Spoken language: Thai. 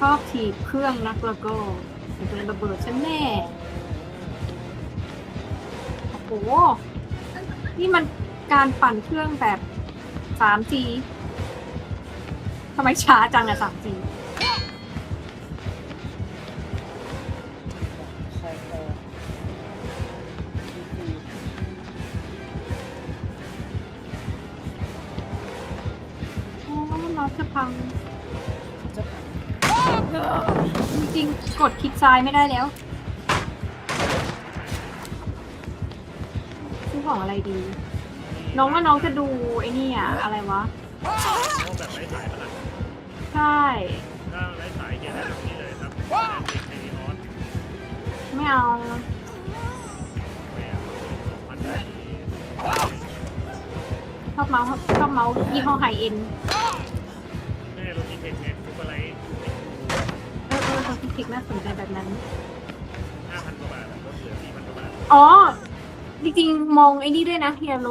ชอบถีบเครื่องนักแล้วก็จะเป็นระเบิดฉันแน่ โอ้โห นี่มันการปั่นเครื่องแบบ 3G ทำไมช้าจังอะ 3G ใช่ครับโอ้น้องจะพัง จริงๆ กดคลิกซ้ายไม่ได้แล้ว ซื้อของอะไรดี น้องว่าน้องจะดูไอ้นี่อะอะไรวะ พวกแบบไร้สายปะล่ะใช่ ถ้าไร้สายเกียร์ได้แบบนี้เลยครับแอนอออนไม่เอาไม่เอามันได้ชอบเมาส์ชอบเมาส์ยี่ห้อไฮเอ็น อเออทำคลิกน่าสนใจแบบนั้นห้าพันกว่าบาทลดเหลือสี่พันกว่าบาทอ๋อ จริงๆ มองไอ้นี่ด้วยนะเฮียโล